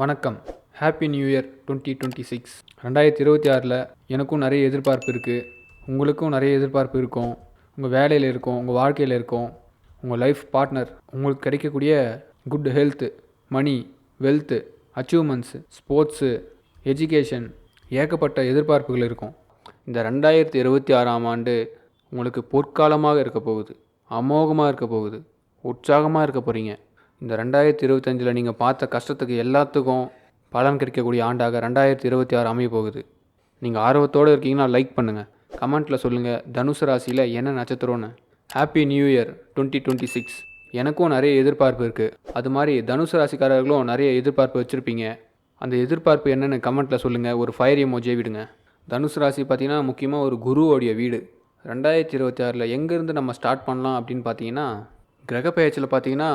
வணக்கம். Happy new year twenty twenty six ரெண்டாயிரத்தி இருபத்தி ஆறில் எனக்கும் நிறைய எதிர்பார்ப்பு இருக்குது உங்களுக்கும் நிறைய எதிர்பார்ப்பு இருக்கும். உங்கள் வேலையில் இருக்கும் உங்கள் வாழ்க்கையில் இருக்கும். உங்கள் லைஃப் பார்ட்னர் உங்களுக்கு கிடைக்கக்கூடிய good health money wealth achievements sports education ஏகப்பட்ட எதிர்பார்ப்புகள் இருக்கும். இந்த ரெண்டாயிரத்தி இருபத்தி ஆறாம் ஆண்டு உங்களுக்கு பொற்காலமாக இருக்க போகுது. அமோகமாக இருக்க போகுது. உற்சாகமாக இருக்க போகிறீங்க இந்த ரெண்டாயிரத்தி இருபத்தஞ்சில் நீங்கள் பார்த்த கஷ்டத்துக்கு எல்லாத்துக்கும் பலன் கிடைக்கக்கூடிய ஆண்டாக ரெண்டாயிரத்தி இருபத்தி ஆறு அமைய போகுது. நீங்கள் ஆர்வத்தோடு இருக்கீங்கன்னா லைக் பண்ணுங்கள் கமெண்ட்டில் சொல்லுங்கள் தனுசு ராசியில் என்ன நட்சத்திரம்னு. Happy new year twenty twenty six எனக்கும் நிறைய எதிர்பார்ப்பு இருக்குது அது மாதிரி தனுசு ராசிக்காரர்களும் நிறைய எதிர்பார்ப்பு வச்சுருப்பீங்க. அந்த எதிர்பார்ப்பு என்னென்னு கமெண்ட்டில் சொல்லுங்கள் ஒரு ஃபயர் எமோஜியை விடுங்க. தனுசு ராசி பார்த்தீங்கன்னா முக்கியமாக ஒரு குருவோடைய வீடு. ரெண்டாயிரத்தி இருபத்தி ஆறில் எங்கேருந்து நம்ம ஸ்டார்ட் பண்ணலாம் அப்படின்னு பார்த்தீங்கன்னா கிரக பெயர்ச்சியில் பார்த்தீங்கன்னா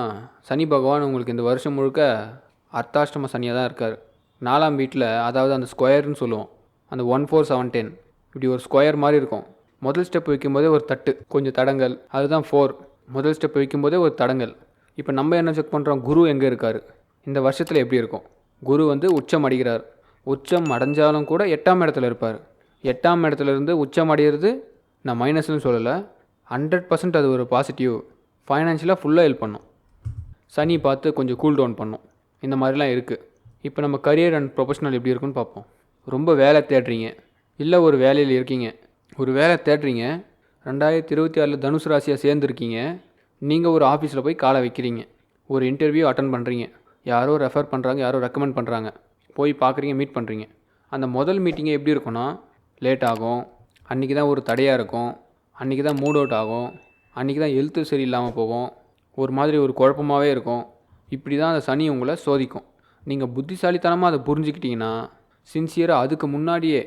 சனி பகவான் உங்களுக்கு இந்த வருஷம் முழுக்க அர்த்தாஷ்டம சனியாக தான் இருக்கார். நாலாம் வீட்டில் அதாவது அந்த ஸ்கொயர்னு சொல்லுவோம் அந்த ஒன் ஃபோர் செவன் டென் இப்படி ஒரு ஸ்கொயர் மாதிரி இருக்கும். முதல் ஸ்டெப் வைக்கும்போதே ஒரு தட்டு கொஞ்சம் தடங்கள் அதுதான் ஃபோர். முதல் ஸ்டெப் வைக்கும்போதே ஒரு தடங்கள். இப்போ நம்ம என்ன செக் பண்ணுறோம் குரு எங்கே இருக்கார்? இந்த வருஷத்தில் எப்படி இருக்கும்? குரு வந்து உச்சம் அடைகிறார். உச்சம் அடைஞ்சாலும் கூட எட்டாம் இடத்துல இருப்பார். எட்டாம் இடத்துல இருந்து உச்சம் அடைகிறது நான் மைனஸ்னு சொல்லலை ஹண்ட்ரட் பர்சன்ட் அது ஒரு பாசிட்டிவ் ஃபைனான்ஷியலாக ஃபுல்லாக ஹெல்ப் பண்ணும். சனி பார்த்து கொஞ்சம் கூல் டவுன் பண்ணும். இந்த மாதிரிலாம் இருக்குது இப்போ நம்ம கரியர் அண்ட் ப்ரொஃபஷனல் எப்படி இருக்குன்னு பார்ப்போம். ரொம்ப வேலை தேடுறீங்க. இல்லை ஒரு வேலையில் இருக்கீங்க. ஒரு வேலை தேடுறீங்க. ரெண்டாயிரத்தி இருபத்தி ஆறில் தனுசு ராசியாக சேர்ந்துருக்கீங்க. நீங்கள் ஒரு ஆஃபீஸில் போய் காலை வைக்கிறீங்க. ஒரு இன்டர்வியூ அட்டன் பண்ணுறீங்க யாரோ ரெஃபர் பண்ணுறாங்க யாரோ ரெக்கமெண்ட் பண்ணுறாங்க போய் பார்க்குறீங்க மீட் பண்ணுறீங்க அந்த முதல் மீட்டிங்கே எப்படி இருக்கும்னா லேட் ஆகும். அன்றைக்கி தான் ஒரு தடையாக இருக்கும். அன்றைக்கி தான் மூட் அவுட் ஆகும். அன்றைக்கி தான் எழுத்து சரியில்லாமல் போகும். ஒரு மாதிரி ஒரு குழப்பமாகவே இருக்கும். இப்படி தான் அந்த சனி உங்களை சோதிக்கும். நீங்கள் புத்திசாலித்தனமாக அதை புரிஞ்சுக்கிட்டிங்கன்னா சின்சியராக அதுக்கு முன்னாடியே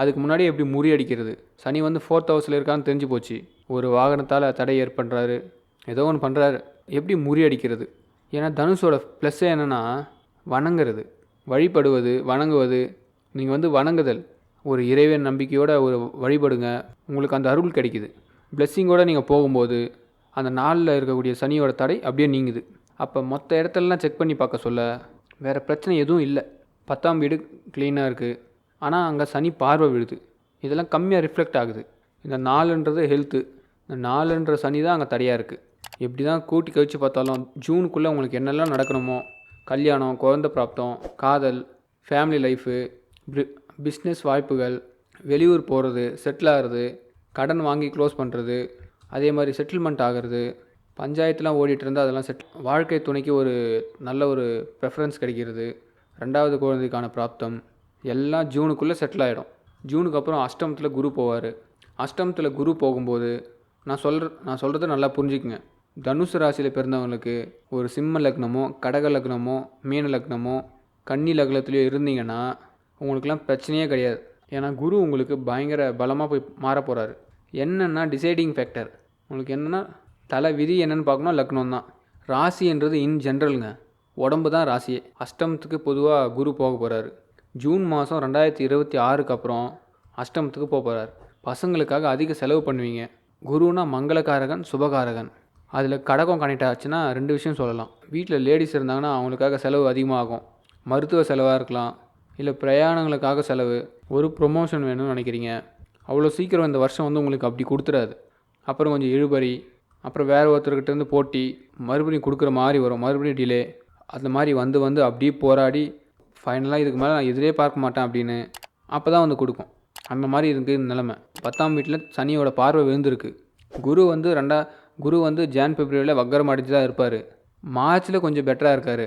அதுக்கு முன்னாடியே எப்படி முறியடிக்கிறது சனி வந்து ஃபோர்த் ஹவுஸில் இருக்கான்னு தெரிஞ்சு போச்சு. ஒரு வாகனத்தால் தடை ஏற்படுறாரு. ஏதோ ஒன்று பண்ணுறாரு எப்படி முறியடிக்கிறது ஏன்னா தனுஷோட ப்ளஸ்ஸே என்னென்னா வணங்குறது. வழிபடுவது வணங்குவது. நீங்கள் வந்து வணங்குதல். ஒரு இறைவன் நம்பிக்கையோட ஒரு வழிபடுங்க. உங்களுக்கு அந்த அருள் கிடைக்குது. பிளெஸ்ஸிங்கோடு நீங்கள் போகும்போது அந்த நாளில் இருக்கக்கூடிய சனியோட தடை அப்படியே நீங்குது. அப்போ மொத்த இடத்துலலாம் செக் பண்ணி பார்க்க சொல்ல வேறு பிரச்சனை எதுவும் இல்லை. பத்தாம் வீடு க்ளீனாக இருக்குது ஆனால் அங்கே சனி பார்வை விழுது இதெல்லாம் கம்மியாக ரிஃப்ளெக்ட் ஆகுது. இந்த நாலுன்றது ஹெல்த்து இந்த நாலுன்ற சனி தான் அங்கே தடையாக இருக்குது எப்படி தான் கூட்டி கழிச்சு பார்த்தாலும் ஜூனுக்குள்ளே உங்களுக்கு என்னெல்லாம் நடக்கணுமோ கல்யாணம் குழந்த பிராப்தம் காதல் ஃபேமிலி லைஃபு பிஸ்னஸ் வாய்ப்புகள் வெளியூர் போகிறது செட்டில் ஆகிறது கடன் வாங்கி க்ளோஸ் பண்ணுறது அதே மாதிரி செட்டில்மெண்ட் ஆகிறது பஞ்சாயத்துலாம் ஓடிட்டுருந்தால் அதெல்லாம் செட் வாழ்க்கை துணைக்கு ஒரு நல்ல ஒரு ப்ரெஃபரன்ஸ் கிடைக்கிறது. ரெண்டாவது குழந்தைக்கான பிராப்தம் எல்லாம் ஜூனுக்குள்ளே செட்டில் ஆகிடும் ஜூனுக்கு அப்புறம் அஷ்டமத்தில் குரு போவார். அஷ்டமத்தில் குரு போகும்போது நான் சொல்கிற நான் சொல்கிறத நல்லா புரிஞ்சுக்குங்க. தனுசு ராசியில் பிறந்தவங்களுக்கு ஒரு சிம்ம லக்னமோ கடக லக்னமோ மீன லக்னமோ கன்னி லக்னத்துலேயோ இருந்தீங்கன்னா உங்களுக்கெல்லாம் பிரச்சனையே கிடையாது. ஏன்னா குரு உங்களுக்கு பயங்கர பலமாக போய் மாற போகிறாரு என்னென்னா டிசைடிங் ஃபேக்டர் உங்களுக்கு என்னென்னா தலை விதி என்னென்னு பார்க்கணும் லக்னம் தான் ராசின்றது இன் ஜென்ரலுங்க உடம்பு தான் ராசியே. அஷ்டமத்துக்கு பொதுவாக குரு போக போகிறாரு ஜூன் மாதம் ரெண்டாயிரத்தி இருபத்தி ஆறுக்கு அப்புறம் அஷ்டமத்துக்கு போக போகிறார் பசங்களுக்காக அதிக செலவு பண்ணுவீங்க. குருனா மங்களகாரகன் சுபகாரகன். அதில் கடகம் கனெக்ட் ஆச்சுன்னா ரெண்டு விஷயம் சொல்லலாம். வீட்டில் லேடிஸ் இருந்தாங்கன்னா அவங்களுக்காக செலவு அதிகமாகும். மருத்துவ செலவாக இருக்கலாம். இல்லை பிரயாணங்களுக்காக செலவு ஒரு ப்ரொமோஷன் வேணும்னு நினைக்கிறீங்க. அவ்வளோ சீக்கிரம் இந்த வருஷம் வந்து உங்களுக்கு அப்படி கொடுத்துடாது. அப்புறம் கொஞ்சம் இழுபறி அப்புறம் வேறு ஒருத்தர்கிட்டேருந்து போட்டி மறுபடியும் கொடுக்குற மாதிரி வரும் மறுபடியும் டிலே அந்த மாதிரி வந்து வந்து அப்படியே போராடி ஃபைனலாக இதுக்கு மேலே நான் எதிரே பார்க்க மாட்டேன் அப்படின்னு அப்போ தான் வந்து கொடுக்கும். அந்த மாதிரி இருக்குது இந்த நிலமை. பத்தாம் வீட்டில் சனியோட பார்வை விழுந்திருக்கு. குரு வந்து ரெண்டா குரு வந்து ஜான் பிப்ரவரியில் வக்கரம் அடித்து தான் இருப்பார். மார்ச்சில் கொஞ்சம் பெட்டராக இருக்கார்.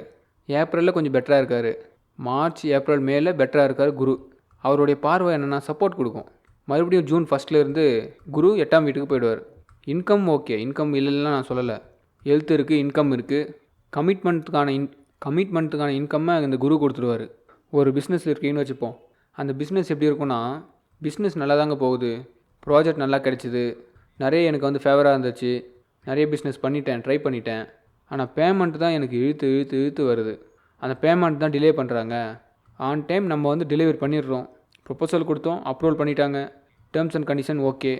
ஏப்ரலில் கொஞ்சம் பெட்டராக இருக்கார். மார்ச் ஏப்ரல் மேல பெட்டராக இருக்கார் குரு. அவருடைய பார்வை என்னென்னா சப்போர்ட் கொடுக்கும். மறுபடியும் ஜூன் ஃபஸ்ட்லேருந்து குரு எட்டாம் வீட்டுக்கு போயிடுவார். இன்கம் ஓகே இன்கம் இல்லைன்னா நான் சொல்லலை. ஹெல்த் இருக்குது இன்கம் இருக்குது கமிட்மெண்ட்டுக்கான இன் கமிட்மெண்ட்டுக்கான இன்கம்மை இந்த குரு கொடுத்துருவார். ஒரு பிஸ்னஸ் இருக்கீங்கன்னு வச்சுப்போம். அந்த பிஸ்னஸ் எப்படி இருக்கும்னா பிஸ்னஸ் நல்லா தாங்க போகுது. ப்ராஜெக்ட் நல்லா கிடச்சிது. நிறைய எனக்கு வந்து ஃபேவராக இருந்துச்சு. நிறைய பிஸ்னஸ் பண்ணிட்டேன் ட்ரை பண்ணிட்டேன். ஆனால் பேமெண்ட் தான் எனக்கு இழுத்து இழுத்து இழுத்து வருது. அந்த பேமெண்ட் தான் டிலே பண்ணுறாங்க ஆன் டைம் நம்ம வந்து டெலிவரி பண்ணிடுறோம். ப்ரொப்போசல் கொடுத்தோம் அப்ரூவல் பண்ணிட்டாங்க. Terms and condition okay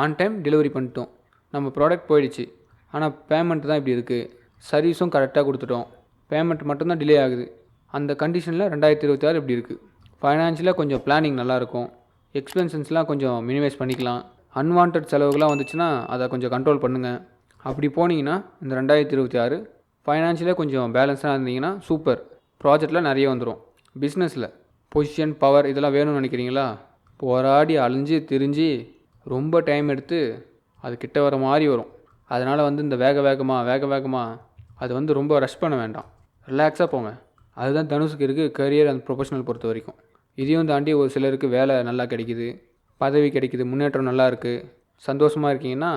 on time delivery பண்ணிட்டோம். நம்ம ப்ராடக்ட் போயிடுச்சு. ஆனால் பேமெண்ட் தான் இப்படி இருக்குது சர்வீஸும் கரெக்டாக கொடுத்துட்டோம். பேமெண்ட் மட்டும்தான் டிலே ஆகுது. அந்த கண்டிஷனில் ரெண்டாயிரத்தி இருபத்தி ஆறு இப்படி இருக்குது ஃபைனான்ஷியலாக கொஞ்சம் பிளானிங் நல்லாயிருக்கும் எக்ஸ்பென்சன்ஸ்லாம் கொஞ்சம் மினிமைஸ் பண்ணிக்கலாம். அன்வான்ட் செலவுகள்லாம் வந்துச்சுன்னா அதை கொஞ்சம் கண்ட்ரோல் பண்ணுங்கள் அப்படி போனீங்கன்னா இந்த ரெண்டாயிரத்தி இருபத்தி ஆறு ஃபைனான்ஷியலாக கொஞ்சம் பேலன்ஸாக இருந்தீங்கன்னா சூப்பர் ப்ராஜெக்டில் நிறைய வந்துடும் பிஸ்னஸில் பொசிஷன் பவர் இதெல்லாம் வேணும்னு நினைக்கிறீங்களா? போராடி அழிஞ்சு திரிஞ்சு ரொம்ப டைம் எடுத்து அது கிட்ட வர மாதிரி வரும். அதனால் வந்து இந்த வேக வேகமாக வேக வேகமாக அது வந்து ரொம்ப ரஷ் பண்ண வேண்டாம். ரிலாக்ஸாக போங்க. அதுதான் தனுஷுக்கு இருக்குது கரியர் அண்ட் ப்ரொஃபஷனல் பொறுத்த வரைக்கும். இதையும் தாண்டி ஒரு சிலருக்கு வேலை நல்லா கிடைக்கிது. பதவி கிடைக்குது. முன்னேற்றம் நல்லா இருக்குது சந்தோஷமாக இருக்கீங்கன்னா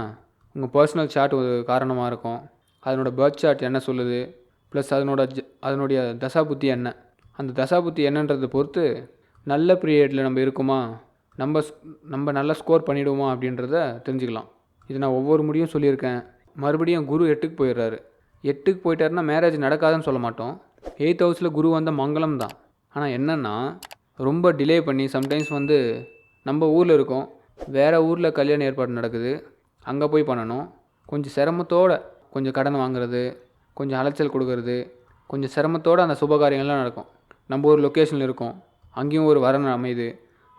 உங்கள் பர்சனல் சாட் ஒரு காரணமாக இருக்கும். அதனோட பேர்த் சார்ட் என்ன சொல்லுது? ப்ளஸ் அதனோட ஜ- அதனுடைய தசாபுத்தி என்ன? அந்த தசாபுத்தி என்னன்றதை பொறுத்து நல்ல பீரியடில் நம்ம இருக்குமா? நம்ம ஸ்- நம்ம நல்லா ஸ்கோர் பண்ணிவிடுவோமா அப்படின்றத தெரிஞ்சுக்கலாம். இது நான் ஒவ்வொரு முடியும் சொல்லியிருக்கேன். மறுபடியும் குரு எட்டுக்கு போயிடுறாரு. எட்டுக்கு போயிட்டாருன்னா மேரேஜ் நடக்காதுன்னு சொல்ல மாட்டோம். எயித் ஹவுஸில் குரு வந்த மங்களம் தான். ஆனால் என்னென்னா ரொம்ப டிலே பண்ணி சம்டைம்ஸ் வந்து நம்ம ஊரில் இருக்கோம். வேறு ஊரில் கல்யாண ஏற்பாடு நடக்குது. அங்கே போய் பண்ணணும். கொஞ்சம் சிரமத்தோட கொஞ்சம் கடன் வாங்குறது கொஞ்சம் அலைச்சல் கொடுக்கறது கொஞ்சம் சிரமத்தோடு அந்த சுபகாரியங்கள்லாம் நடக்கும். நம்ம ஒரு லொக்கேஷனில் இருக்கோம். அங்கேயும் ஒரு வரன் அமையுது.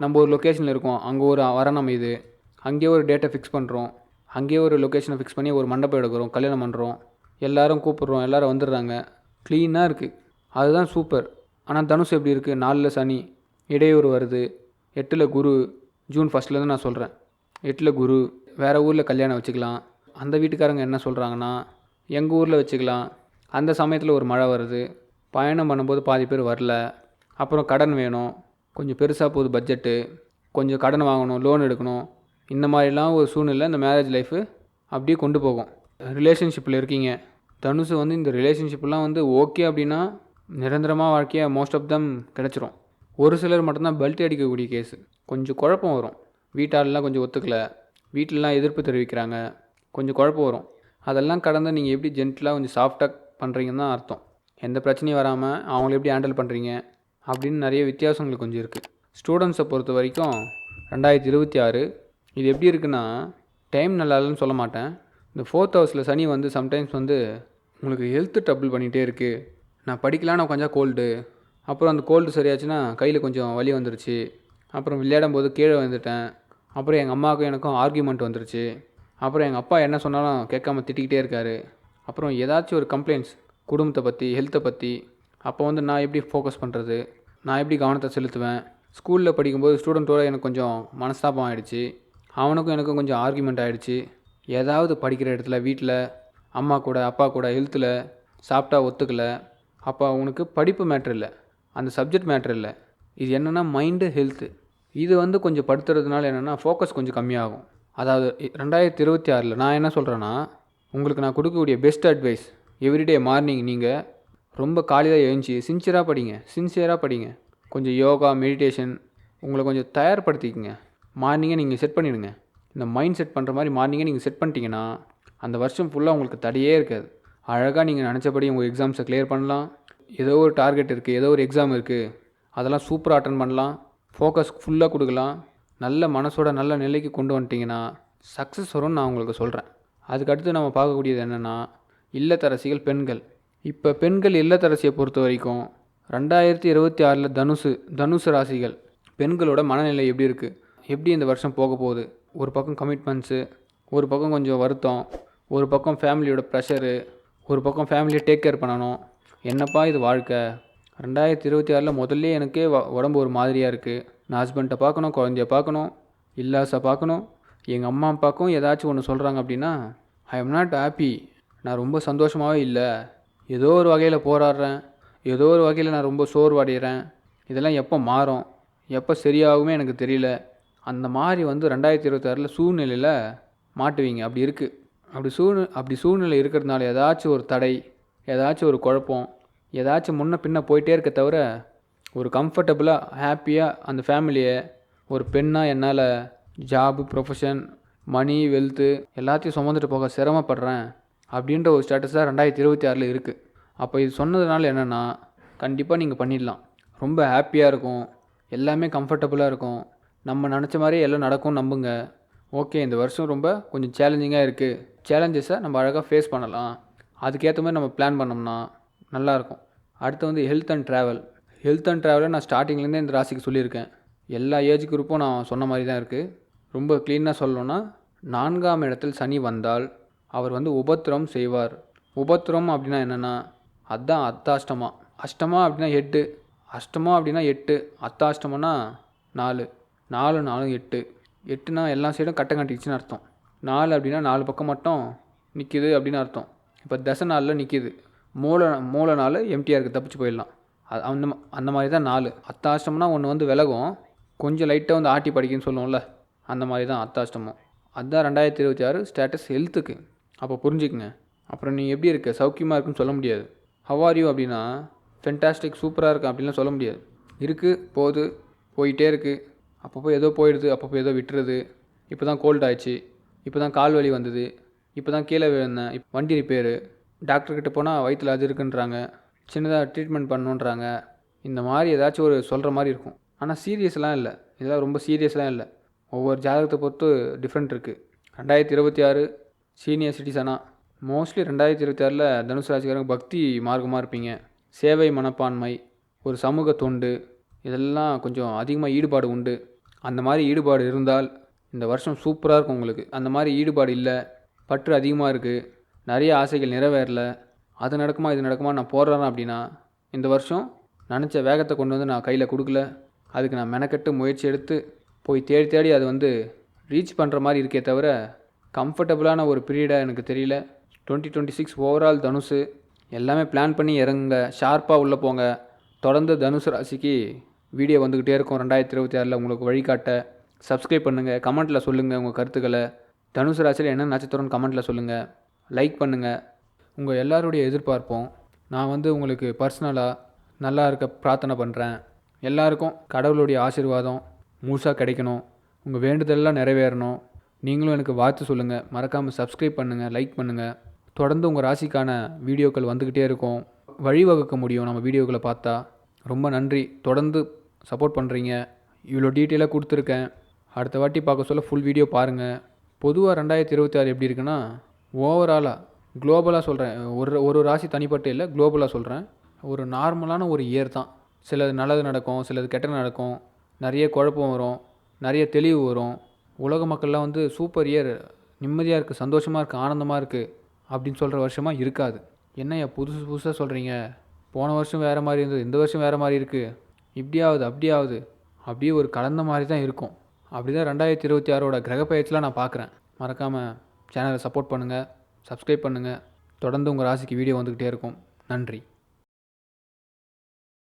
நம்ம ஒரு லொக்கேஷனில் இருக்கோம். அங்கே ஒரு வரன் அமையுது. அங்கேயே ஒரு டேட்டை ஃபிக்ஸ் பண்ணுறோம் அங்கேயே ஒரு லொக்கேஷனை ஃபிக்ஸ் பண்ணி ஒரு மண்டபம் எடுக்கிறோம். கல்யாணம் பண்ணுறோம் எல்லோரும் கூப்பிட்றோம். எல்லாரும் வந்துடுறாங்க. க்ளீனாக இருக்குது அதுதான் சூப்பர் ஆனால் தனுஷ் எப்படி இருக்குது நாலில் சனி இடையூறு வருது. எட்டில் குரு. ஜூன் ஃபஸ்ட்லேருந்து நான் சொல்கிறேன் எட்டில் குரு. வேறு ஊரில் கல்யாணம் வச்சுக்கலாம். அந்த வீட்டுக்காரங்க என்ன சொல்கிறாங்கன்னா எங்கள் ஊரில் வச்சுக்கலாம். அந்த சமயத்தில் ஒரு மழை வருது. பயணம் பண்ணும்போது பாதி பேர் வரல. அப்புறம் கடன் வேணும். கொஞ்சம் பெருசாக போகுது பட்ஜெட்டு கொஞ்சம் கடன் வாங்கணும் லோன் எடுக்கணும். இந்த மாதிரிலாம் ஒரு சூழ்நிலை இந்த மேரேஜ் லைஃபு அப்படியே கொண்டு போகும். ரிலேஷன்ஷிப்பில் இருக்கீங்க. தனுசு வந்து இந்த ரிலேஷன்ஷிப்லாம் வந்து ஓகே அப்படின்னா நிரந்தரமாக வாழ்க்கையாக மோஸ்ட் ஆஃப் தம் கிடச்சிரும். ஒரு சிலர் மட்டும்தான் பெல்ட் அடிக்கக்கூடிய கேஸு கொஞ்சம் குழப்பம் வரும். வீட்டாலலாம் கொஞ்சம் ஒத்துக்கலை. வீட்டிலலாம் எதிர்ப்பு தெரிவிக்கிறாங்க. கொஞ்சம் குழப்பம் வரும். அதெல்லாம் கடந்து நீங்கள் எப்படி ஜென்டிலாக கொஞ்சம் சாஃப்டாக பண்ணுறீங்கன்னு தான் அர்த்தம். எந்த பிரச்சனையும் வராமல் அவங்கள எப்படி ஹேண்டில் பண்ணுறீங்க அப்படின்னு நிறைய வித்தியாசங்கள் கொஞ்சம் இருக்குது ஸ்டூடெண்ட்ஸை பொறுத்த வரைக்கும் ரெண்டாயிரத்தி இருபத்தி ஆறு இது எப்படி இருக்குன்னா டைம் நல்லா இல்லைன்னு சொல்ல மாட்டேன். இந்த ஃபோர்த் ஹவுஸில் சனி வந்து சம்டைம்ஸ் வந்து உங்களுக்கு ஹெல்த்து ட்ரபிள் பண்ணிகிட்டே இருக்குது நான் படிக்கலான்னு கொஞ்சம் கோல்டு அப்புறம் அந்த கோல்டு சரியாச்சுன்னா கையில் கொஞ்சம் வலி வந்துருச்சு. அப்புறம் விளையாடும் போது கீழே வந்துட்டேன் அப்புறம் எங்கள் அம்மாவுக்கும் எனக்கும் ஆர்கியூமெண்ட் வந்துருச்சு. அப்புறம் எங்கள் அப்பா என்ன சொன்னாலும் கேட்காம திட்டிக்கிட்டே இருக்காரு. அப்புறம் ஏதாச்சும் ஒரு கம்ப்ளைண்ட்ஸ் குடும்பத்தை பற்றி ஹெல்த்தை பற்றி அப்போ வந்து நான் எப்படி ஃபோக்கஸ் பண்ணுறது நான் எப்படி கவனத்தை செலுத்துவேன்? ஸ்கூலில் படிக்கும்போது ஸ்டூடெண்ட்டோட எனக்கு கொஞ்சம் மனஸ்தாபம் ஆகிடுச்சு அவனுக்கும் எனக்கும் கொஞ்சம் ஆர்குமெண்ட் ஆகிடுச்சு ஏதாவது படிக்கிற இடத்துல வீட்டில் அம்மா கூட அப்பா கூட ஹெல்த்தில் சாப்பிட்டா ஒத்துக்கலை. அப்போ அவனுக்கு படிப்பு மேட்ரு இல்லை. அந்த சப்ஜெக்ட் மேட்ரு இல்லை. இது என்னென்னா மைண்டு ஹெல்த்து இது வந்து கொஞ்சம் படுத்துறதுனால என்னென்னா ஃபோக்கஸ் கொஞ்சம் கம்மியாகும். அதாவது ரெண்டாயிரத்தி இருபத்தி ஆறில் நான் என்ன சொல்கிறேன்னா உங்களுக்கு நான் கொடுக்கக்கூடிய பெஸ்ட் அட்வைஸ் எவ்ரிடே மார்னிங் நீங்கள் ரொம்ப காலையில் எழுந்துச்சி சின்சியராக படிங்க சின்சியராக படிங்க. கொஞ்சம் யோகா மெடிடேஷன் உங்களை கொஞ்சம் தயார்படுத்திக்கங்க. மார்னிங்கே நீங்கள் செட் பண்ணிவிடுங்க இந்த மைண்ட் செட் பண்ணுற மாதிரி மார்னிங்கே நீங்கள் செட் பண்ணிட்டீங்கன்னா அந்த வருஷம் ஃபுல்லாக உங்களுக்கு தடையே இருக்காது. அழகாக நீங்கள் நினச்சபடி உங்கள் எக்ஸாம்ஸை க்ளியர் பண்ணலாம். ஏதோ ஒரு டார்கெட் இருக்குது ஏதோ ஒரு எக்ஸாம் இருக்குது அதெல்லாம் சூப்பராக அட்டன் பண்ணலாம். ஃபோக்கஸ் ஃபுல்லாக கொடுக்கலாம். நல்ல மனசோட நல்ல நிலைக்கு கொண்டு வந்துட்டிங்கன்னா சக்ஸஸ் வரும்னு நான் உங்களுக்கு சொல்கிறேன் அதுக்கடுத்து நம்ம பார்க்கக்கூடியது என்னென்னா இல்லத்தரசிகள் பெண்கள். இப்போ பெண்கள் இல்லத்தரசியை பொறுத்த வரைக்கும் ரெண்டாயிரத்தி இருபத்தி ஆறில் தனுசு தனுசு ராசிகள் பெண்களோட மனநிலை எப்படி இருக்குது எப்படி இந்த வருஷம் போக போகுது? ஒரு பக்கம் கமிட்மெண்ட்ஸு ஒரு பக்கம் கொஞ்சம் வருத்தம் ஒரு பக்கம் ஃபேமிலியோட ப்ரெஷரு ஒரு பக்கம் ஃபேமிலியை டேக் கேர் பண்ணணும். என்னப்பா இது வாழ்க்கை? ரெண்டாயிரத்தி இருபத்தி ஆறில் முதல்ல எனக்கே வ- உடம்பு ஒரு மாதிரியாக இருக்குது நான் ஹஸ்பண்ட்டை பார்க்கணும் குழந்தைய பார்க்கணும் இல்லாசை பார்க்கணும். எங்கள் அம்மா அப்பாவுக்கும் ஏதாச்சும் ஒன்று சொல்கிறாங்க அப்படின்னா ஐ எம் நாட் ஹாப்பி நான் ரொம்ப சந்தோஷமாகவே இல்லை. ஏதோ ஒரு வகையில் போராடுறேன். ஏதோ ஒரு வகையில் நான் ரொம்ப சோர்வடைகிறேன். இதெல்லாம் எப்போ மாறும்? எப்போ சரியாகுமே எனக்கு தெரியல. அந்த மாதிரி வந்து ரெண்டாயிரத்தி இருபத்தாறில் சூழ்நிலையில் மாட்டுவீங்க. அப்படி இருக்குது அப்படி சூழ் அப்படி சூழ்நிலை இருக்கிறதுனால ஏதாச்சும் ஒரு தடை ஏதாச்சும் ஒரு குழப்பம் ஏதாச்சும் முன்ன பின்ன போயிட்டே இருக்க தவிர ஒரு கம்ஃபர்டபுளாக ஹாப்பியாக அந்த ஃபேமிலியை ஒரு பெண்ணாக என்னால் ஜாபு ப்ரொஃபஷன் மணி வெல்த்து எல்லாத்தையும் சுமந்துட்டு போக சிரமப்படுறேன் அப்படின்ற ஒரு ஸ்டேட்டஸாக ரெண்டாயிரத்தி இருபத்தி ஆறில் இருக்குது அப்போ இது சொன்னதுனால என்னென்னா கண்டிப்பாக நீங்கள் பண்ணிடலாம். ரொம்ப ஹாப்பியாக இருக்கும். எல்லாமே கம்ஃபர்டபுளாக இருக்கும். நம்ம நினச்ச மாதிரியே எல்லாம் நடக்கும் நம்புங்க. ஓகே இந்த வருஷம் ரொம்ப கொஞ்சம் சேலஞ்சிங்காக இருக்குது சேலஞ்சஸை நம்ம அழகாக ஃபேஸ் பண்ணலாம். அதுக்கேற்ற மாதிரி நம்ம பிளான் பண்ணோம்னா நல்லாயிருக்கும் அடுத்து வந்து health and travel health and ட்ராவலை நான் ஸ்டார்டிங்லேருந்தே இந்த ராசிக்கு சொல்லியிருக்கேன். எல்லா ஏஜ் குரூப்பும் நான் சொன்ன மாதிரி தான் இருக்குது ரொம்ப க்ளீனாக சொல்லணும்னா நான்காம் இடத்தில் சனி வந்தால் அவர் வந்து உபத்திரம் செய்வார். உபத்திரம் அப்படின்னா என்னென்னா அதான் அத்தாஷ்டமா. அஷ்டமா அப்படின்னா எட்டு. அஷ்டமா அப்படின்னா எட்டு. அத்தாஷ்டமனா நாலு. நாலு நாலு எட்டு. எட்டுனா எல்லா சைடும் கட்டம் கட்டிடுச்சுன்னு அர்த்தம். நாலு அப்படின்னா நாலு பக்கம் மட்டும் நிற்கிது அப்படின்னு அர்த்தம். இப்போ தசை நாளில் நிற்கிது மூளை மூளை நாள் எம்டிஆருக்கு தப்பிச்சு போயிடலாம். அந்த அந்த மாதிரி தான் நாலு. அத்தாஷ்டம்னா ஒன்று வந்து விலகும். கொஞ்சம் லைட்டாக வந்து ஆட்டி படிக்குன்னு சொல்லுவோம்ல. அந்த மாதிரி தான் அத்தாஷ்டமம். அதுதான் ரெண்டாயிரத்தி இருபத்தி ஆறு ஸ்டேட்டஸ் ஹெல்த்துக்கு அப்போ புரிஞ்சுக்குங்க. அப்புறம் நீ எப்படி இருக்க? சௌக்கியமாக இருக்குன்னு சொல்ல முடியாது. ஹவார் யூ அப்படின்னா ஃபென்டாஸ்டிக் சூப்பராக இருக்கு அப்படின்லாம் சொல்ல முடியாது. இருக்குது போகுது போயிட்டே இருக்குது அப்பப்போ ஏதோ போயிடுது அப்பப்போ ஏதோ விட்டுறது இப்போ தான் கோல்ட் ஆயிடுச்சு. இப்போ தான் கால் வலி வந்தது. இப்போ தான் கீழே விழுந்தேன். இப்போ வண்டி ரிப்பேரு டாக்டர்கிட்ட போனால் வயிற்றில் அது இருக்குன்றாங்க. சின்னதாக ட்ரீட்மெண்ட் பண்ணுன்றாங்க. இந்த மாதிரி ஏதாச்சும் ஒரு சொல்கிற மாதிரி இருக்கும். ஆனால் சீரியஸ்லாம் இல்லை. இதெல்லாம் ரொம்ப சீரியஸ்லாம் இல்லை. ஒவ்வொரு ஜாதகத்தை பொறுத்து டிஃப்ரெண்ட் இருக்குது ரெண்டாயிரத்தி இருபத்தி ஆறு சீனியர் சிட்டிசனா மோஸ்ட்லி ரெண்டாயிரத்தி இருபத்தி ஆறில் தனுசு ராசிக்காரங்க பக்தி மார்க்கமாக இருப்பீங்க. சேவை மனப்பான்மை ஒரு சமூக தொண்டு இதெல்லாம் கொஞ்சம் அதிகமாக ஈடுபாடு உண்டு. அந்த மாதிரி ஈடுபாடு இருந்தால் இந்த வருஷம் சூப்பராக இருக்கும் உங்களுக்கு. அந்த மாதிரி ஈடுபாடு இல்லை. பற்று அதிகமாக இருக்குது நிறைய ஆசைகள் நிறைவேறல. அது நடக்குமா இது நடக்குமா நான் போடுறேன் அப்படின்னா இந்த வருஷம் நினச்ச வேகத்தை கொண்டு வந்து நான் கையில் கொடுக்கல. அதுக்கு நான் மெனக்கெட்டு முயற்சி எடுத்து போய் தேடி தேடி அது வந்து ரீச் பண்ணுற மாதிரி இருக்கே தவிர கம்ஃபர்டபுளான ஒரு பீரியடாக எனக்கு தெரியல. டுவெண்ட்டி டுவெண்ட்டி சிக்ஸ் ஓவரால் தனுசு. எல்லாமே பிளான் பண்ணி இறங்குங்க. ஷார்ப்பாக உள்ளே போங்க. தொடர்ந்து தனுசு ராசிக்கு வீடியோ வந்துக்கிட்டே இருக்கும். ரெண்டாயிரத்தி இருபத்தி ஆறில் உங்களுக்கு வழிகாட்ட. சப்ஸ்கிரைப் பண்ணுங்கள் கமெண்ட்டில் சொல்லுங்கள் உங்கள் கருத்துக்களை. தனுசு ராசியில் என்ன நட்சத்திரம்னு கமெண்ட்டில் சொல்லுங்கள் லைக் பண்ணுங்கள் உங்கள் எல்லாருடைய எதிர்பார்ப்போம் நான் வந்து உங்களுக்கு பர்சனலாக நல்லா இருக்க பிரார்த்தனை பண்ணுறேன் எல்லாருக்கும் கடவுளுடைய ஆசீர்வாதம் முழுசாக கிடைக்கணும். உங்கள் வேண்டுதலெல்லாம் நிறைவேறணும். நீங்களும் எனக்கு வாழ்த்து சொல்லுங்கள் மறக்காமல் சப்ஸ்கிரைப் பண்ணுங்கள் லைக் பண்ணுங்கள் தொடர்ந்து உங்கள் ராசிக்கான வீடியோக்கள் வந்துக்கிட்டே இருக்கும். வழிவகுக்க முடியும் நம்ம வீடியோக்களை பார்த்தா. ரொம்ப நன்றி. தொடர்ந்து சப்போர்ட் பண்ணுறீங்க இவ்வளோ டீட்டெயிலாக கொடுத்துருக்கேன். அடுத்த வாட்டி பார்க்க சொல்ல ஃபுல் வீடியோ பாருங்கள் பொதுவாக ரெண்டாயிரத்தி இருபத்தி ஆறு எப்படி இருக்குன்னா ஓவராலாக குளோபலாக சொல்கிறேன் ஒரு ஒரு ராசி தனிப்பட்ட இல்லை குளோபலாக சொல்கிறேன் ஒரு நார்மலான ஒரு இயர் தான். சிலது நல்லது நடக்கும் சிலது கெட்டது நடக்கும். நிறைய குழப்பம் வரும் நிறைய தெளிவு வரும். உலக மக்கள்லாம் வந்து சூப்பர் இயர் நிம்மதியாக இருக்குது சந்தோஷமாக இருக்குது ஆனந்தமாக இருக்குது அப்படின்னு சொல்கிற வருஷமாக இருக்காது. என்னையா புதுசு புதுசாக சொல்கிறீங்க போன வருஷம் வேறு மாதிரி இருந்தது இந்த வருஷம் வேறு மாதிரி இருக்குது இப்படி ஆகுது அப்படி ஆகுது அப்படியே ஒரு கலந்த மாதிரி தான் இருக்கும். அப்படி தான் ரெண்டாயிரத்தி இருபத்தி ஆறோட கிரக பயிற்சிலாம் நான் பார்க்குறேன் மறக்காமல் சேனலை சப்போர்ட் பண்ணுங்கள் சப்ஸ்கிரைப் பண்ணுங்கள் தொடர்ந்து உங்கள் ராசிக்கு வீடியோ வந்துக்கிட்டே இருக்கும். நன்றி.